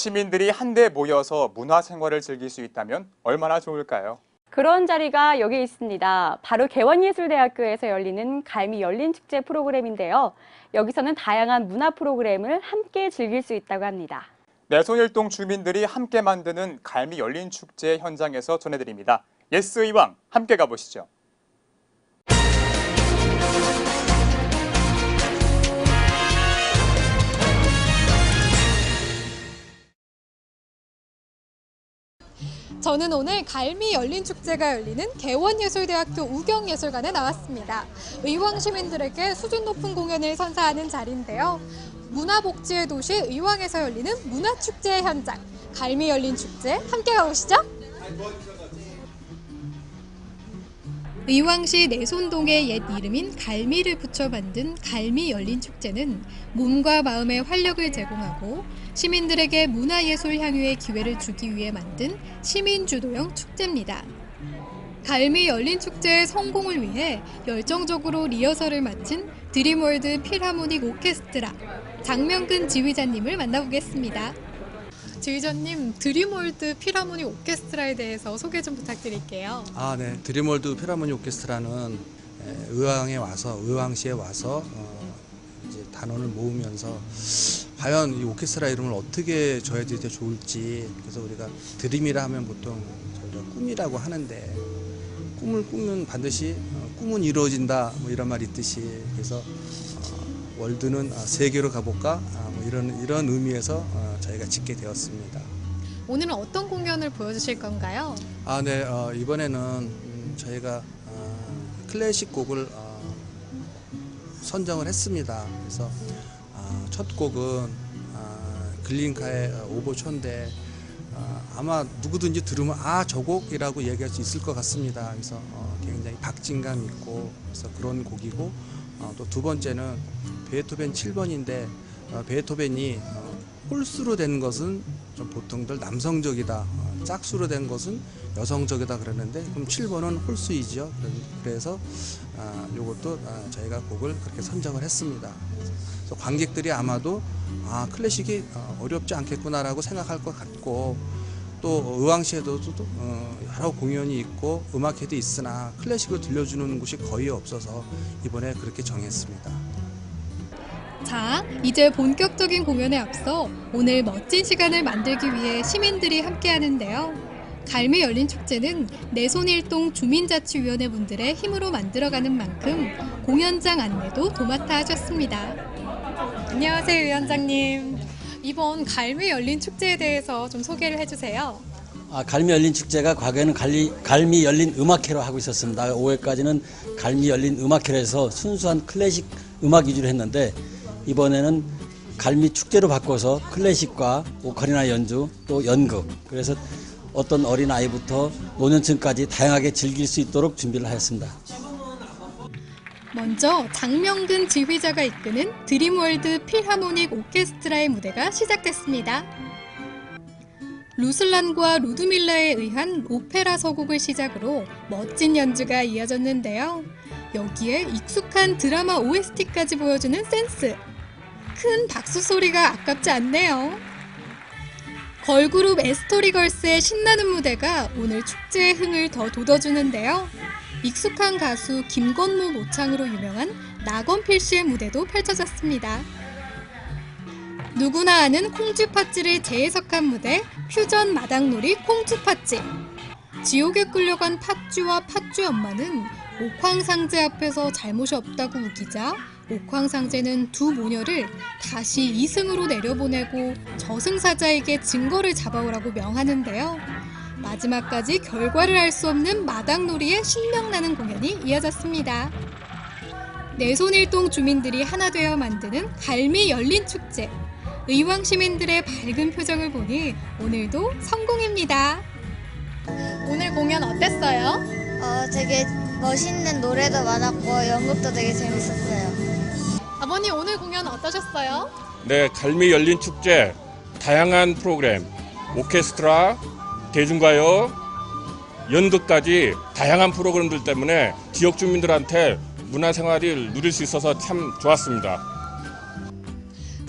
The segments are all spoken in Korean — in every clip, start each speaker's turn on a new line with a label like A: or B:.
A: 시민들이 한데 모여서 문화생활을 즐길 수 있다면 얼마나 좋을까요?
B: 그런 자리가 여기 있습니다. 바로 개원예술대학교에서 열리는 갈미 열린 축제 프로그램인데요. 여기서는 다양한 문화 프로그램을 함께 즐길 수 있다고 합니다.
A: 내손일동 주민들이 함께 만드는 갈미 열린 축제 현장에서 전해드립니다. 예스 이왕 함께 가보시죠.
C: 저는 오늘 갈미 열린 축제가 열리는 개원예술대학교 우경예술관에 나왔습니다. 의왕 시민들에게 수준 높은 공연을 선사하는 자리인데요. 문화복지의 도시 의왕에서 열리는 문화축제 현장, 갈미 열린 축제 함께 가보시죠. 의왕시 내손동의 옛 이름인 갈미를 붙여 만든 갈미 열린 축제는 몸과 마음의 활력을 제공하고 시민들에게 문화예술 향유의 기회를 주기 위해 만든 시민주도형 축제입니다. 갈미 열린 축제의 성공을 위해 열정적으로 리허설을 마친 드림월드 필하모닉 오케스트라 장명근 지휘자님을 만나보겠습니다. 지휘자님, 드림월드 필하모닉 오케스트라에 대해서 소개 좀 부탁드릴게요.
D: 아, 네. 드림월드 필하모니 오케스트라는 에, 의왕에 와서 의왕시에 와서 어, 이제 단원을 모으면서 과연 이 오케스트라 이름을 어떻게 줘야 되 좋을지 그래서 우리가 드림이라 하면 보통 저희가 꿈이라고 하는데 꿈을 꾸면 반드시 어, 꿈은 이루어진다 뭐 이런 말이 있듯이 그래서 어, 월드는 아, 세계로 가볼까 아, 뭐 이런 이런 의미에서 어, 저희가 짓게 되었습니다.
C: 오늘은 어떤 공연을 보여주실 건가요?
D: 아, 네. 어, 이번에는 음, 저희가 어, 클래식 곡을 어, 선정을 했습니다. 그래서 어, 첫 곡은 어, 글린카의 어, 아마 누구든지 들으면 아, 저 곡이라고 얘기할 수 있을 것 같습니다. 그래서 어, 굉장히 박진감 있고 그래서 그런 곡이고 어, 또두 번째는 베토벤 7번인데 어, 베토벤이 어, 홀수로 된 것은 좀 보통들 남성적이다. 어, 짝수로 된 것은 여성적이다 그러는데 그럼 7번은 홀수이죠. 그래서 아, 요것도 아, 저희가 곡을 그렇게 선정을 했습니다. 관객들이 아마도 아 클래식이 어, 어렵지 않겠구나라고 생각할 것 같고 또 의왕시에도 또, 어, 여러 공연이 있고 음악회도 있으나 클래식을 들려주는 곳이 거의 없어서 이번에 그렇게 정했습니다.
C: 자, 이제 본격적인 공연에 앞서 오늘 멋진 시간을 만들기 위해 시민들이 함께 하는데요. 갈미 열린 축제는 내손일동 주민자치위원회 분들의 힘으로 만들어가는 만큼 공연장 안내도 도맡아 하셨습니다. 안녕하세요, 위원장님. 이번 갈미 열린 축제에 대해서 좀 소개를 해주세요.
E: 아, 갈미 열린 축제가 과거에는 갈리, 갈미 열린 음악회로 하고 있었습니다. 5회까지는 갈미 열린 음악회에서 순수한 클래식 음악 위주로 했는데 이번에는 갈미 축제로 바꿔서 클래식과 오카리나 연주 또 연극 그래서 어떤 어린 아이부터 노년층까지 다양하게 즐길 수 있도록 준비를 하였습니다.
C: 먼저 장명근 지휘자가 이끄는 드림월드 필하모닉 오케스트라의 무대가 시작됐습니다. 루슬란과 루드밀라에 의한 오페라 서곡을 시작으로 멋진 연주가 이어졌는데요. 여기에 익숙한 드라마 OST까지 보여주는 센스. 큰 박수 소리가 아깝지 않네요. 걸그룹 에스토리걸스의 신나는 무대가 오늘 축제의 흥을 더 돋워주는데요. 익숙한 가수 김건모 모창으로 유명한 나건필 씨의 무대도 펼쳐졌습니다. 누구나 아는 콩쥐팥쥐를 재해석한 무대 퓨전 마당놀이 콩쥐팥쥐 지옥에 끌려간 팥쥐와 팥쥐 엄마는 옥황상제 앞에서 잘못이 없다고 우기자 옥황상제는 두 모녀를 다시 이승으로 내려보내고 저승사자에게 증거를 잡아오라고 명하는데요. 마지막까지 결과를 알 수 없는 마당놀이의 신명나는 공연이 이어졌습니다. 내손일동 주민들이 하나 되어 만드는 갈미 열린 축제. 의왕 시민들의 밝은 표정을 보니 오늘도 성공입니다. 오늘 공연 어땠어요?
F: 어, 되게 멋있는 노래도 많았고 연극도 되게 재밌었어요.
C: 아버님 오늘 공연 어떠셨어요?
G: 네, 갈미 열린 축제 다양한 프로그램, 오케스트라, 대중가요, 연극까지 다양한 프로그램들 때문에 지역 주민들한테 문화생활을 누릴 수 있어서 참 좋았습니다.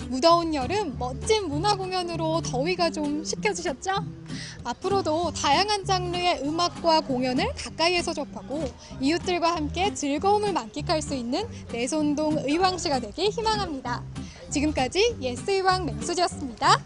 C: 무더운 여름 멋진 문화 공연으로 더위가 좀 식혀지셨죠? 앞으로도 다양한 장르의 음악과 공연을 가까이에서 접하고 이웃들과 함께 즐거움을 만끽할 수 있는 내손동 의왕시가 되길 희망합니다. 지금까지 예스 의왕 맹수지였습니다.